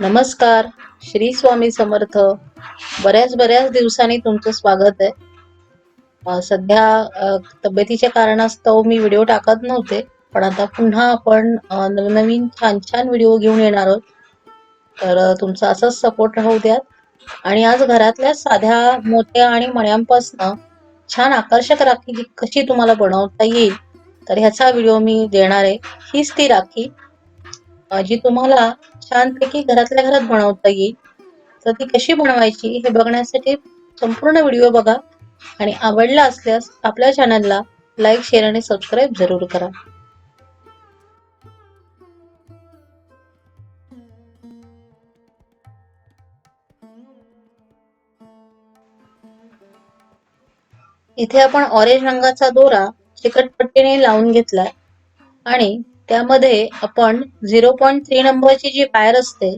नमस्कार. श्री स्वामी समर्थ. बऱ्याच बऱ्याच दिवसांनी तुमचं स्वागत आहे. सध्या तब्येतीच्या कारणास्तव मी व्हिडिओ टाकत नव्हते पण आता पुन्हा आपण नवनवीन छान छान व्हिडिओ घेऊन येणार आहोत. तर तुमचा असंच सपोर्ट राहू द्यात. आणि आज घरातल्या साध्या मोत्या आणि मण्यांपासनं छान आकर्षक राखी कशी तुम्हाला बनवता येईल तर ह्याचा व्हिडिओ मी देणार आहे. हीच ती राखी जी तुम्हाला छानपैकी घरातल्या घरात बनवता येईल. तर ती कशी बनवायची हे बघण्यासाठी संपूर्ण व्हिडिओ बघा. आणि आवडला असल्यास आपल्या चॅनलला लाईक शेअर आणि सबस्क्राईब जरूर करा. इथे आपण ऑरेंज रंगाचा दोरा चिकटपट्टीने लावून घेतलाय. आणि त्यामध्ये आपण झिरो पॉईंट थ्री नंबरची जी वायर असते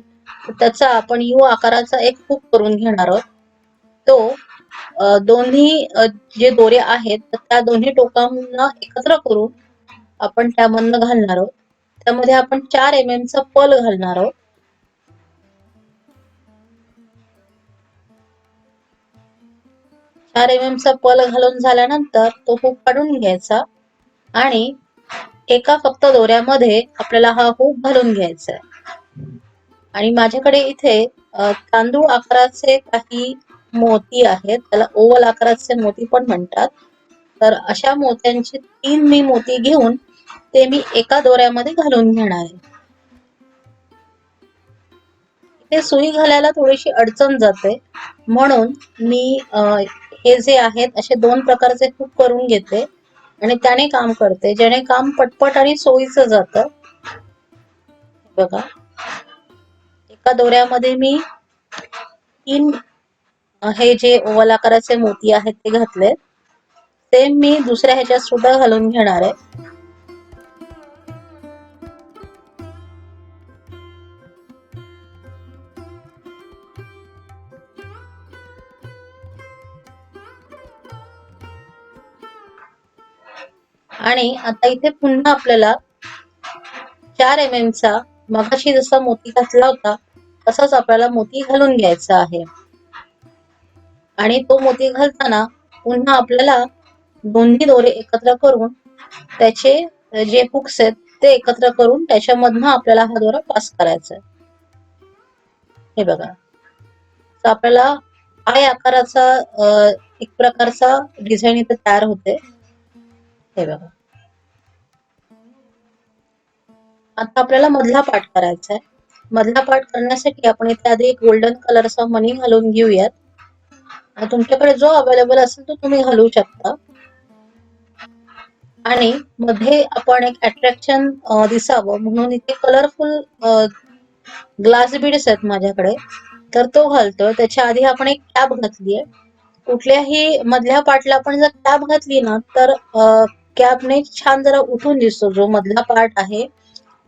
त्याचा आपण यू आकाराचा एक हुक करून घेणार आहोत. तो दोन्ही जे दोरे आहेत त्या दोन्ही टोकांना एकत्र करून आपण त्यामधनं घालणार आहोत. त्यामध्ये आपण चार एम एम चा पल घालणार आहोत. चार एम एम चा पल घालून झाल्यानंतर तो हुक काढून घ्यायचा आणि एका फक्त दोऱ्यामध्ये आपल्याला हा हूक घालून घ्यायचा आहे आणि माझ्याकडे इथे तांदूळ आकाराचे काही मोती आहेत. त्याला ओवल आकाराचे मोती पण म्हणतात. तर अशा मोत्यांचे तीन मी मोती घेऊन ते मी एका दोऱ्यामध्ये घालून घेणार आहे. इथे सुई घालायला थोडीशी अडचण जाते. म्हणून मी हे जे आहेत असे दोन प्रकारचे हुक करून घेते. आणि त्याने काम करते जेणे काम पटपट आणि सोयीचं जातं. बघा. एका दोऱ्यामध्ये मी तीन हे जे ओवल आकाराचे मोती आहेत ते घातले सेम मी दुसऱ्या ह्याच्यात सुद्धा घालून घेणार आहे. आणि आता इथे पुन्हा आपल्याला चार एम एम चा मगाशी जसा मोती घातला होता तसाच आपल्याला मोती घालून घ्यायचा आहे. आणि तो मोती घालताना पुन्हा आपल्याला दोन्ही दोरे एकत्र करून त्याचे जे हुक्स आहेत ते एकत्र करून त्याच्यामधनं आपल्याला हा दोरा पास करायचा आहे हे बघा. तर आपल्याला आय आकाराचा एक प्रकारचा डिझाईन इथे तयार होते. हे बघा. आता आपल्याला मधला पाठ करायचा आहे मधला पाठ करण्यासाठी आपण इथे आधी एक गोल्डन कलरचा मनी घालून घेऊयात. तुमच्याकडे जो अवेलेबल असेल तो तुम्ही घालू शकता. आणि मध्ये आपण एक अट्रॅक्शन दिसावं. म्हणून इथे कलरफुल ग्लास बीड्स आहेत माझ्याकडे. तर तो घालतोय. त्याच्या आधी आपण एक कॅप घातली आहे कुठल्याही मधल्या पार्टला आपण जर कॅप घातली ना तर कॅपने छान जरा उठून दिसतो. जो मधला पार्ट आहे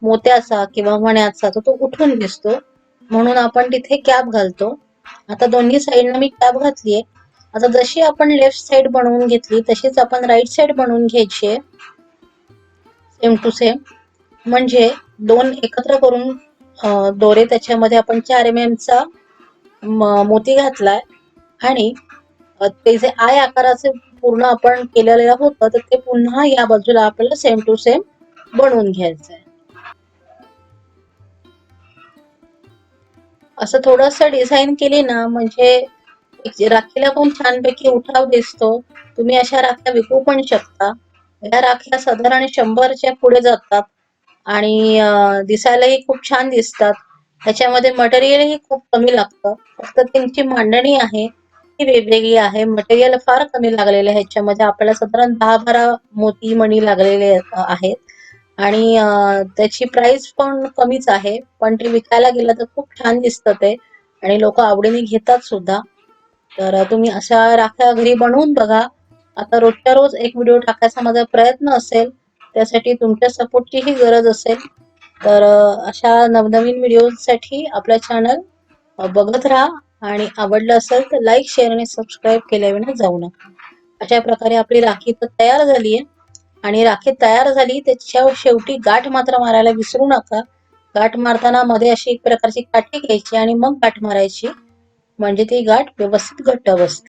मोत्याचा किंवा मण्याचा तर तो उठून दिसतो. म्हणून आपण तिथे कॅप घालतो. आता दोन्ही साईडनं मी कॅप घातलीये. आता जशी आपण लेफ्ट साइड बनवून घेतली तशीच आपण राईट साइड बनवून घ्यायची आहे. सेम टू सेम म्हणजे दोन एकत्र करून दोरे त्याच्यामध्ये आपण चार एम एम चा मोती घातलाय. आणि ते जे आय आकाराचे पूर्ण आपण केलेलं होतं तर ते पुन्हा या बाजूला आपल्याला सेम टू सेम बनवून घ्यायचं आहे असं थोडस डिझाईन केली ना म्हणजे राखीला पण छानपैकी उठाव दिसतो. तुम्ही अशा राख्या विकू पण शकता. या राख्या साधारण शंभरच्या पुढे जातात आणि दिसायलाही खूप छान दिसतात. त्याच्यामध्ये मटेरियलही खूप कमी लागतं. फक्त त्यांची मांडणी आहे. ती वेगवेगळी आहे. मटेरियल फार कमी लागलेलं आहे. ह्याच्यामध्ये आपल्याला साधारण दहा बारा मोती मणी लागलेले आहेत. आणि त्याची प्राइस पण कमीच आहे. पण ते विकायला गेलं तर खूप छान दिसतं ते. आणि लोक आवडीने घेतात सुद्धा. तर तुम्ही अशा राख्या घरी बनवून बघा. आता रोजच्या रोज एक व्हिडिओ टाकायचा माझा प्रयत्न असेल त्यासाठी तुमच्या सपोर्टचीही गरज असेल. तर अशा नवनवीन व्हिडिओसाठी आपल्या चॅनल बघत राहा. आणि आवडलं असेल तर लाईक शेअर आणि सबस्क्राईब केल्याविना जाऊ नका. अशा प्रकारे आपली राखी तर तयार झाली आहे आणि राखी तयार झाली त्याच्या शेवटी गाठ मात्र मारायला विसरू नका. गाठ मारताना मध्ये अशी एक प्रकारची काठी घ्यायची आणि मग गाठ मारायची. म्हणजे ती गाठ व्यवस्थित घट्ट बसते.